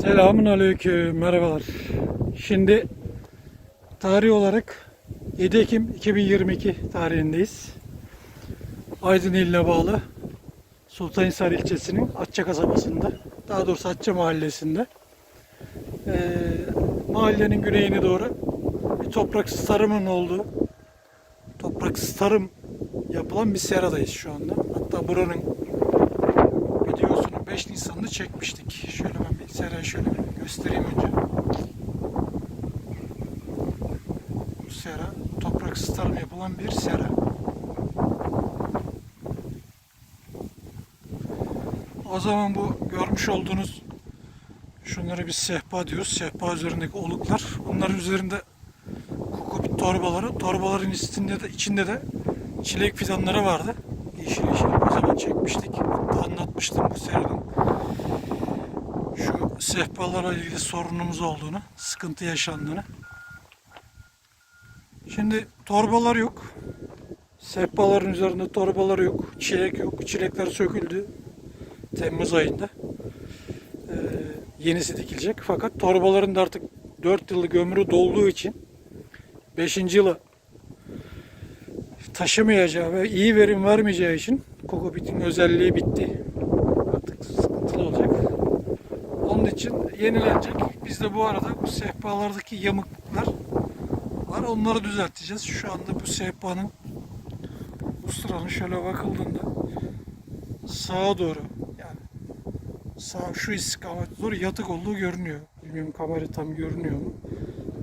Selamun aleyküm, merhabalar. Şimdi tarih olarak 7 Ekim 2022 tarihindeyiz. Aydın iline bağlı Sultanhisar ilçesinin Atça kasabasında, daha doğrusu Atça mahallesinde. Ee, mahallenin güneyine doğru bir topraksız tarımın olduğu, topraksız tarım yapılan bir seradayız şu anda. Hatta buranın 5 Nisan'da çekmiştik. Şöyle ben bir serayı şöyle bir göstereyim önce. Bu sera topraksız tarım yapılan bir sera. O zaman bu görmüş olduğunuz şunları biz sehpa diyoruz. Sehpa üzerindeki oluklar. Bunların üzerinde kokopit torbaları. Torbaların içinde de, içinde de çilek fidanları vardı. Yeşil yeşil. O zaman çekmiştik. Anlatmıştım bu serinin şu sehpalarla ilgili sorunumuz olduğunu, sıkıntı yaşandığını. Şimdi torbalar yok. Sehpaların üzerinde torbalar yok. Çilek yok. Çilekler söküldü. Temmuz ayında. Ee, yenisi dikilecek. Fakat torbaların da artık 4 yıllık ömrü dolduğu için 5. yıla taşımayacağı ve iyi verim vermeyeceği için kokopitin özelliği bitti. Artık sıkıntılı olacak. Onun için yenilenecek. Biz de bu arada bu sehpalardaki yamuklar var. Onları düzelteceğiz. Şu anda bu sehpanın bu sıranın şöyle bakıldığında sağa doğru yani sağ şu istikamete doğru yatık olduğu görünüyor. Bilmiyorum kamera tam görünüyor mu?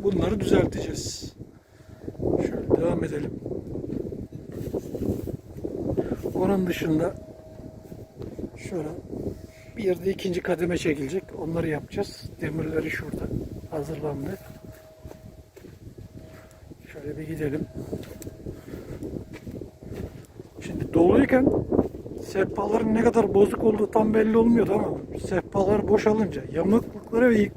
Bunları düzelteceğiz. Şöyle devam edelim. Onun dışında şöyle bir yerde ikinci kademe çekilecek. Onları yapacağız. Demirleri şurada hazırlandı. Şöyle bir gidelim. Şimdi doluyken sehpaların ne kadar bozuk olduğu tam belli olmuyordu ama sehpalar boşalınca yamuklukları ve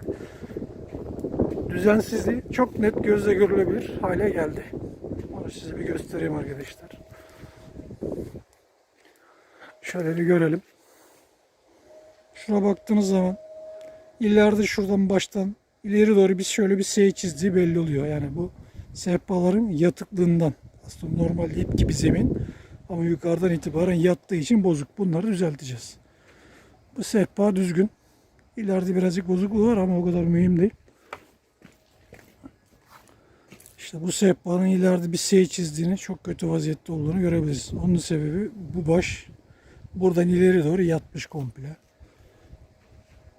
düzensizliği çok net gözle görülebilir hale geldi. Onu size bir göstereyim arkadaşlar. Şöyle görelim. Şuna baktığınız zaman ileride şuradan baştan ileri doğru bir şöyle bir S çizdiği belli oluyor. Yani bu sehpaların yatıklığından. Aslında normalde ip gibi zemin ama yukarıdan itibaren yattığı için bozuk. Bunları düzelteceğiz. Bu sehpa düzgün. İleride birazcık bozukluğu var ama o kadar mühim değil. İşte bu sehpanın ileride bir S çizdiğini, çok kötü vaziyette olduğunu görebiliriz. Onun sebebi bu baş buradan ileri doğru yatmış komple.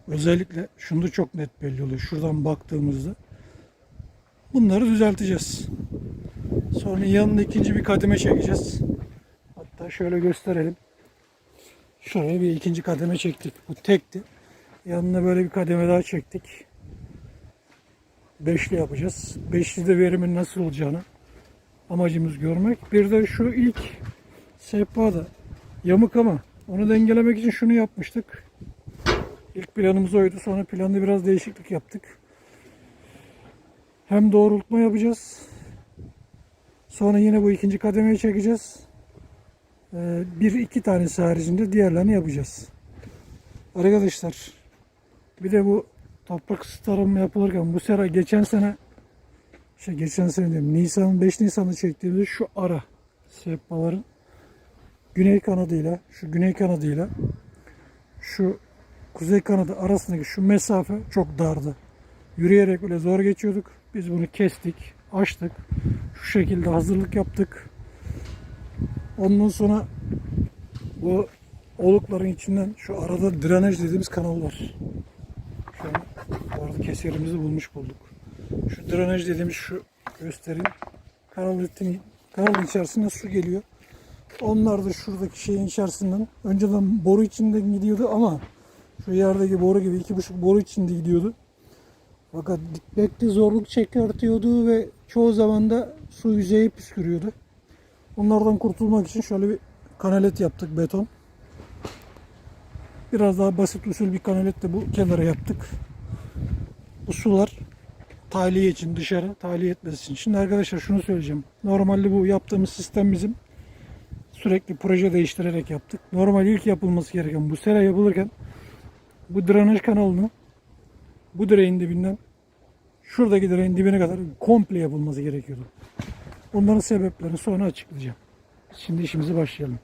Özellikle şunda çok net belli oluyor. Şuradan baktığımızda bunları düzelteceğiz. Sonra yanına ikinci bir kademe çekeceğiz. Hatta şöyle gösterelim. Şuraya bir ikinci kademe çektik. Bu tekti. Yanına böyle bir kademe daha çektik. Beşli yapacağız. Beşli de verimin nasıl olacağını amacımız görmek. Bir de şu ilk sehpa da yamuk ama onu dengelemek için şunu yapmıştık. İlk planımız oydu. Sonra planda biraz değişiklik yaptık. Hem doğrultma yapacağız. Sonra yine bu ikinci kademeyi çekeceğiz. Ee, bir iki tanesi haricinde diğerlerini yapacağız. Arkadaşlar bir de bu toprak tarım yapılırken bu sera geçen sene şey geçen sene diyeyim Nisan 5 Nisan'da çektiğimizde şu ara sehpaların güney kanadıyla şu güney kanadıyla şu kuzey kanadı arasındaki şu mesafe çok dardı. Yürüyerek öyle zor geçiyorduk. Biz bunu kestik, açtık. Şu şekilde hazırlık yaptık. Ondan sonra bu olukların içinden şu arada drenaj dediğimiz kanal var. Şu an bu arada keserimizi bulmuş bulduk. Şu drenaj dediğimiz şu göstereyim. Kanalın, kanalın içerisine su geliyor. Onlar da şuradaki şeyin içerisinden önceden boru içinden gidiyordu ama şu yerdeki boru gibi iki buçuk boru içinde gidiyordu. Fakat dikmekte zorluk çekertiyordu ve çoğu zaman da su yüzeyi püskürüyordu. Onlardan kurtulmak için şöyle bir kanalet yaptık beton. Biraz daha basit usul bir kanalet de bu kenara yaptık. Bu sular tahliye için dışarı tahliye etmesi için. Şimdi arkadaşlar şunu söyleyeceğim. Normalde bu yaptığımız sistem bizim sürekli proje değiştirerek yaptık. Normal ilk yapılması gereken bu sera yapılırken bu drenaj kanalını bu direğin dibinden şuradaki direğin dibine kadar komple yapılması gerekiyordu. Onların sebeplerini sonra açıklayacağım. Şimdi işimize başlayalım.